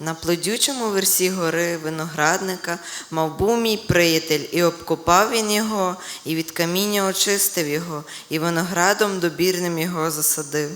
На плодючому версі гори виноградника мав був мій приятель, і обкопав він його, і від каміння очистив його, і виноградом добірним його засадив.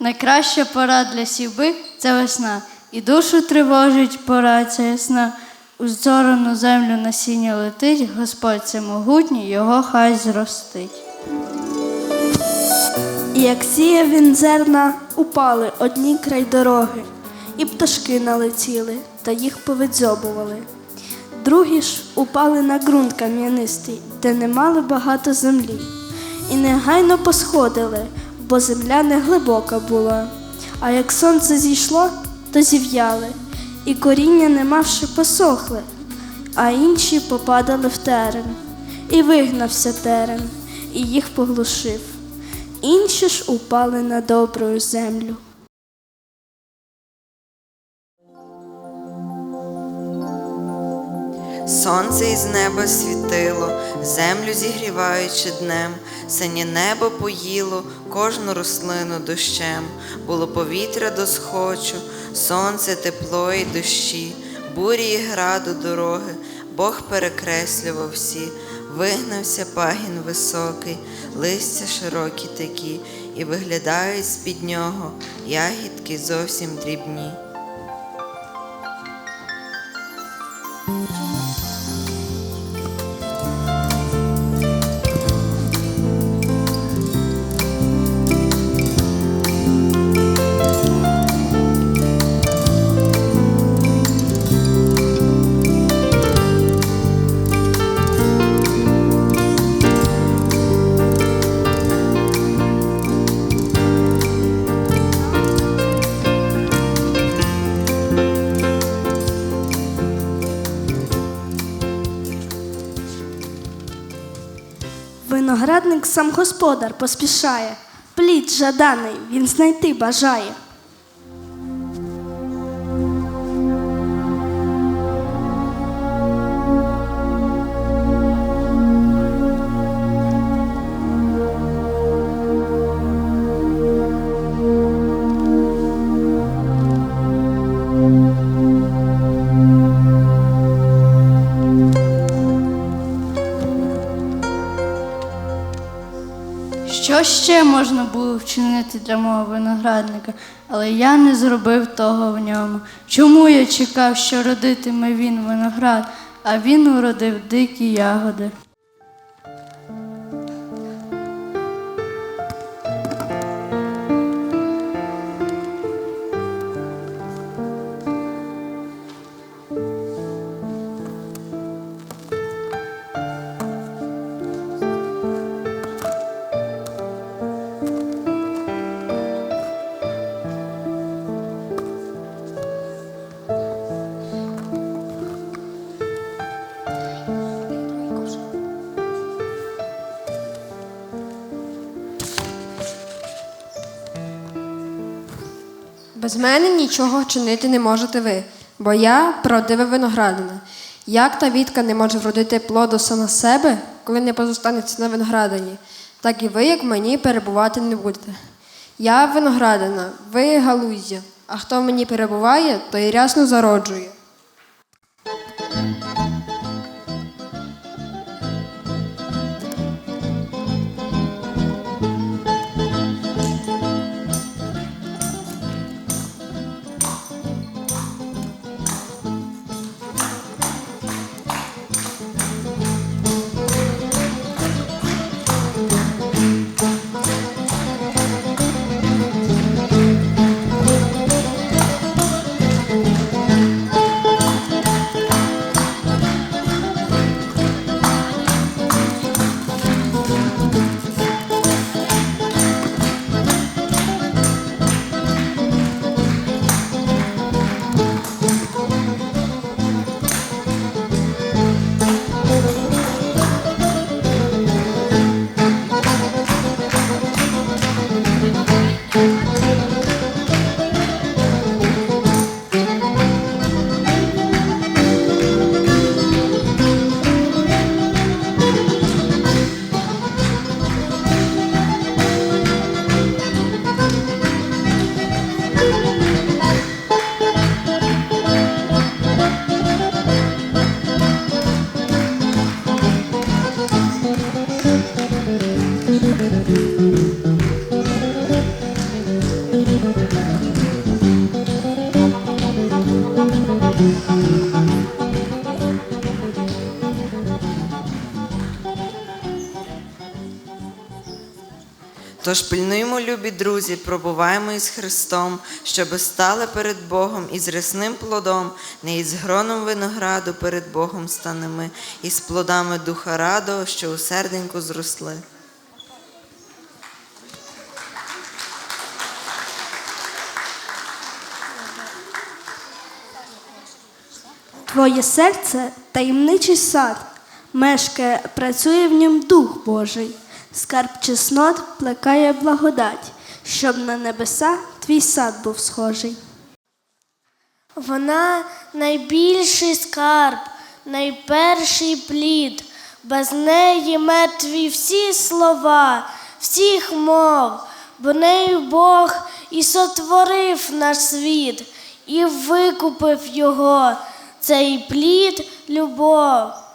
Найкраща пора для сівби це весна, і душу тривожить пора ця ясна. У зорану землю насіння летить, Господь всемогутній, його хай зростить. І як сіяв зерна, упали одні край дороги, і пташки налетіли та їх повидзьобували. Другі ж упали на ґрунт кам'янистий, де не мали багато землі, і негайно посходили, бо земля не глибока була. А як сонце зійшло, то зів'яли, і коріння, не мавши, посохли, а інші попадали в терен. І вигнався терен, і їх поглушив. Інші ж упали на добру землю. Сонце із неба світило, землю зігріваючи днем, синє небо поїло кожну рослину дощем, було повітря до схочу, сонце, тепло і дощі, бурі і граду дороги, Бог перекреслював всі, вигнався пагін високий, листя широкі такі, і виглядають з-під нього ягідки зовсім дрібні. Виноградник сам господар поспішає, плід жаданий він знайти бажає. Що ще можна було вчинити для мого виноградника, але я не зробив того в ньому. Чому я чекав, що родитиме він виноград, а він уродив дикі ягоди? Без мене нічого чинити не можете ви, бо я правдива виноградина. Як та вітка не може вродити плоду сама себе, коли не позостанеться на виноградині, так і ви, як мені, перебувати не будете. Я виноградина, ви галуздя, а хто в мені перебуває, той рясно зароджує. Тож пильнуємо, любі друзі, пробуваємо із Христом, щоби стали перед Богом із рясним плодом, не із гроном винограду перед Богом станемо, і з плодами духа радого, що у серденьку зросли. Твоє серце таємничий сад, мешкає, працює в ньому Дух Божий, скарб чеснот плекає благодать, щоб на небеса твій сад був схожий. Вона найбільший скарб, найперший плід. Без неї мертві всі слова, всіх мов, бо нею Бог і сотворив наш світ, і викупив його, цей плід любов.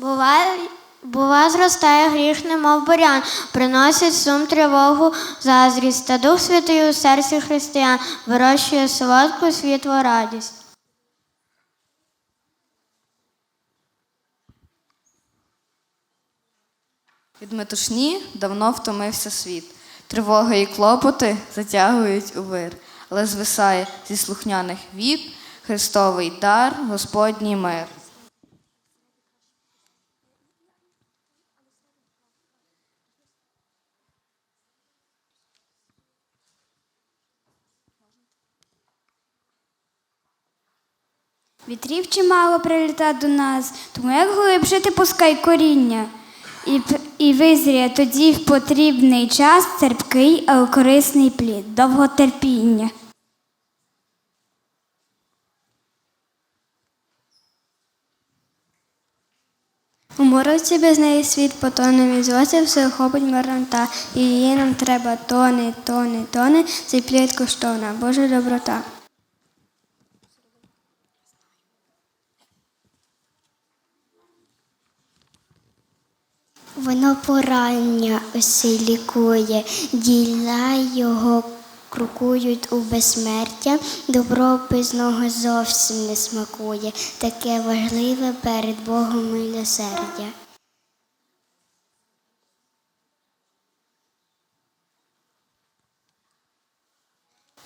Буває, бува зростає гріх, немов бурян, приносить сум, тривогу, заздрість, та Дух Святий у серці християн вирощує солодку світлу радість. Від метушні давно втомився світ. Тривоги і клопоти затягують у вир, але звисає зі слухняних віт Христовий дар, Господній мир. Вітрів чимало приліта до нас, тому як глибше ти пускай коріння. І, і визріє тоді в потрібний час терпкий, але корисний плід, довготерпіння. У мороці без неї світ потоне, від злося все охопить марнота, і її нам треба тони, тони, тони, цей плід коштовна, Божа доброта. Воно порання усе лікує, діла його крокують у безсмертя, добро без зовсім не смакує, таке важливе перед Богом милосердя.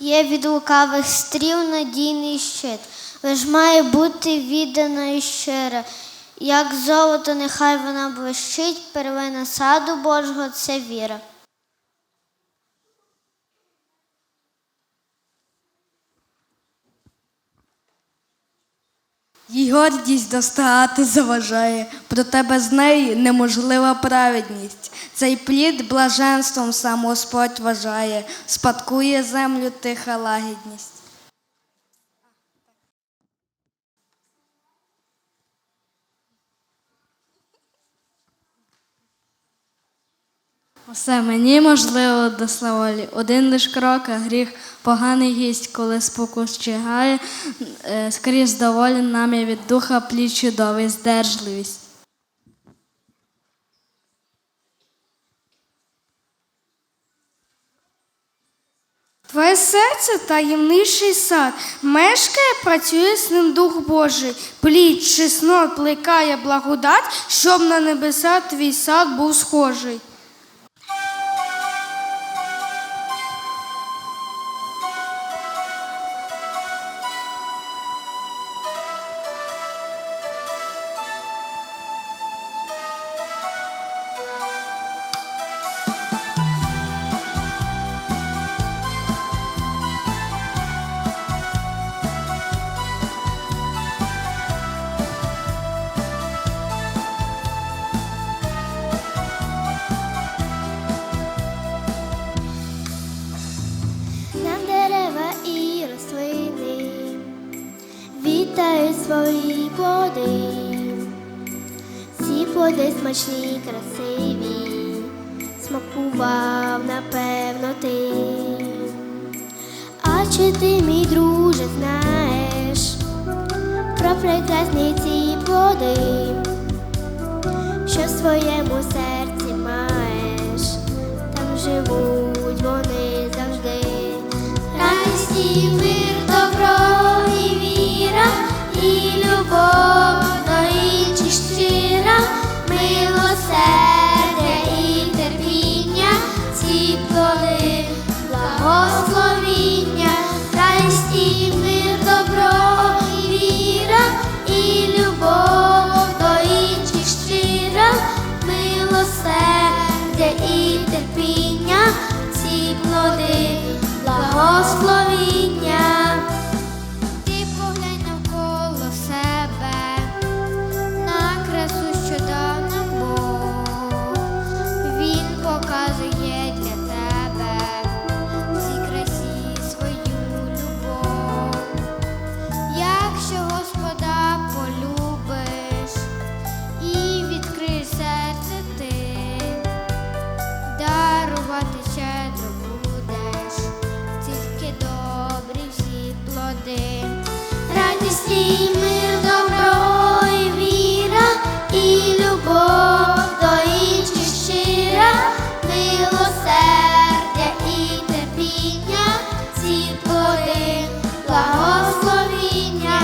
Є від лукавих стріл надійний щит, лиш має бути віддана і щира. Як золото, нехай вона блищить, первина саду Божого це віра. Їй гордість достати заважає, проте без неї неможлива праведність. Цей плід блаженством сам Господь вважає, спадкує землю тиха лагідність. Усе мені можливо до славолі. Один лиш крок, а гріх поганий гість, коли спокус чигає, е, скрізь доволі нам є від духа плід чудовий, здержливість. Твоє серце таємніший сад, мешкає, працює з ним Дух Божий, плід, чеснот, плекає благодать, щоб на небеса твій сад був схожий. Плоди смачні, красиві, смакував, напевно, ти. А чи ти, мій друже, знаєш про прекрасні ці плоди, що в своєму серці маєш, там живуть вони завжди. Радість і терпіння, ці плоди благословіння. Ці плоди благословіння,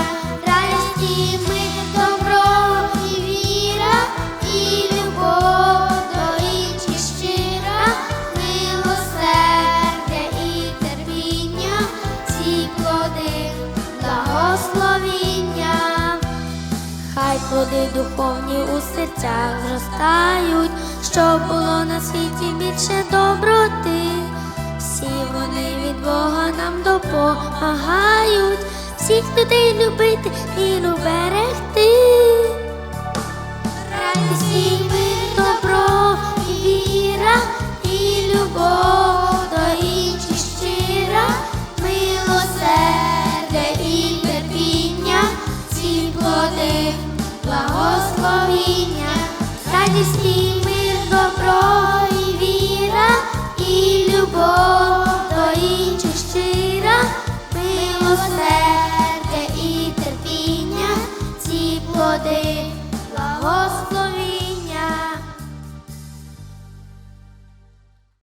радість і мир, добро і віра, і любов до милосердя і терпіння, ці плоди благословіння. Хай плоди духовні у серцях зростають, щоб було на світі більше доброти. Всі вони від Бога нам допомагають, всіх людей любити і берегти. Радість і мир, добро і віра, і любов до інших щира, милосердя і терпіння, ці плоди благословіння, радість і мир, добро і любов.